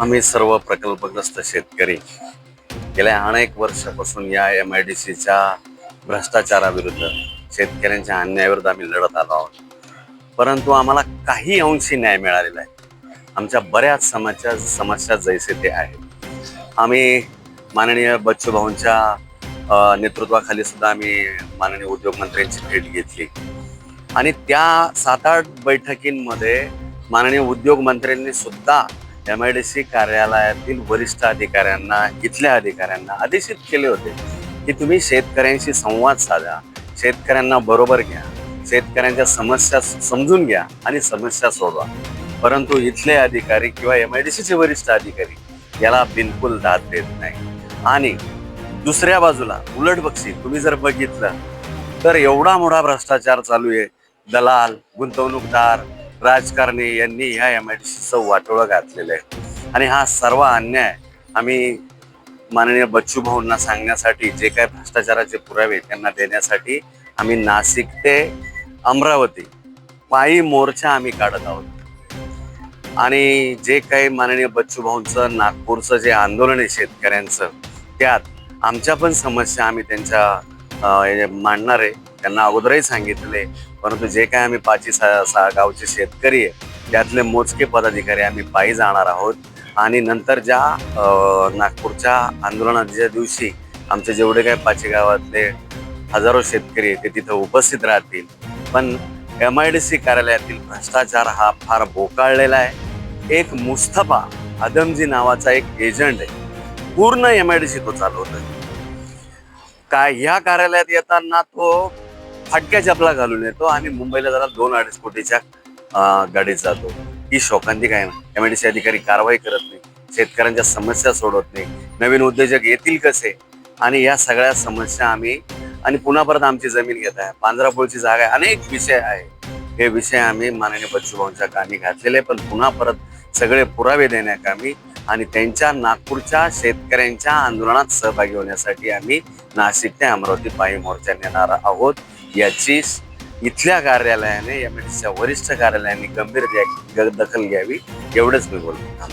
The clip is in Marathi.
आम्ही सर्व प्रकल्पग्रस्त शेतकरी. गेल्या अनेक वर्षापासून या एम आय डी सीच्या भ्रष्टाचाराविरुद्ध शेतकऱ्यांच्या अन्यायाविरुद्ध आम्ही लढत आलो आहोत. परंतु आम्हाला काही अंशी न्याय मिळालेला आहे. आमच्या बऱ्याच समाजच्या समस्या जैसे ते आहेत. आम्ही माननीय बच्चू भाऊंच्या नेतृत्वाखाली सुद्धा आम्ही माननीय उद्योगमंत्र्यांची भेट घेतली. आणि त्या सात आठ बैठकींमध्ये माननीय उद्योगमंत्र्यांनी सुद्धा एम आय डी सी कार्यालयातील वरिष्ठ अधिकाऱ्यांना इथल्या अधिकाऱ्यांना आदेशित केले होते की तुम्ही शेतकऱ्यांशी संवाद साधा शेतकऱ्यांना बरोबर घ्या शेतकऱ्यांच्या समस्या समजून घ्या आणि समस्या सोडवा. परंतु इथले अधिकारी किंवा एम आय डी सीचे वरिष्ठ अधिकारी याला बिलकुल दाद देत नाही. आणि दुसऱ्या बाजूला उलट बक्षी तुम्ही जर बघितलं तर एवढा मोठा भ्रष्टाचार चालू आहे. दलाल गुंतवणूकदार राजकारणी यांनी ह्या एम आय डी सीचं वाटोळं घातलेलं आहे. आणि हा सर्व अन्याय आम्ही माननीय बच्चू भाऊंना सांगण्यासाठी जे काय भ्रष्टाचाराचे पुरावे त्यांना देण्यासाठी आम्ही नाशिक ते अमरावती पायी मोर्चा आम्ही काढत आहोत. आणि जे काही माननीय बच्चू भाऊंचं नागपूरचं जे आंदोलन आहे शेतकऱ्यांचं त्यात आमच्या पण समस्या आम्ही त्यांच्या मांडणार आहे त्यांना अगोदरही सांगितले. परंतु जे काय आम्ही पाची सा, सहा गावचे शेतकरी आहे त्यातले मोजके पदाधिकारी आम्ही पायी जाणार आहोत. आणि नंतर ज्या नागपूरच्या आंदोलनाच्या दिवशी आमचे जेवढे काय पाची गावातले हजारो शेतकरी आहेत ते तिथं उपस्थित राहतील. पण एम आय डी सी कार्यालयातील भ्रष्टाचार हा फार बोकाळलेला आहे. एक मुस्तफा आदमजी नावाचा एक एजंट आहे. पूर्ण एम आय डी सी तो चालवतोय. काय ह्या कार्यालयात येताना तो फाटक्या चपला घालून येतो आणि मुंबईला जरा दोन अडीच कोटीच्या गाडीत जातो. ही शोकांती काय एम आय डी सी अधिकारी कारवाई करत नाही शेतकऱ्यांच्या समस्या सोडवत नाही नवीन उद्योजक येतील कसे? आणि या सगळ्या समस्या आम्ही आणि पुन्हा परत आमची जमीन घेत आहे. पांजरापोळची जागा आहे. अनेक विषय आहे. हे विषय आम्ही माननीय बच्चूभाऊंच्या कामी घातलेले पण पुन्हा परत सगळे पुरावे देण्याकामी आणि त्यांच्या नागपूरच्या शेतकऱ्यांच्या आंदोलनात सहभागी होण्यासाठी आम्ही नाशिक ते अमरावती पायी मोर्चा नेणार आहोत. याची इथल्या कार्यालयाने एम वरिष्ठ कार्यालयाने गंभीर दखल घ्यावी एवढंच मी बोलतो.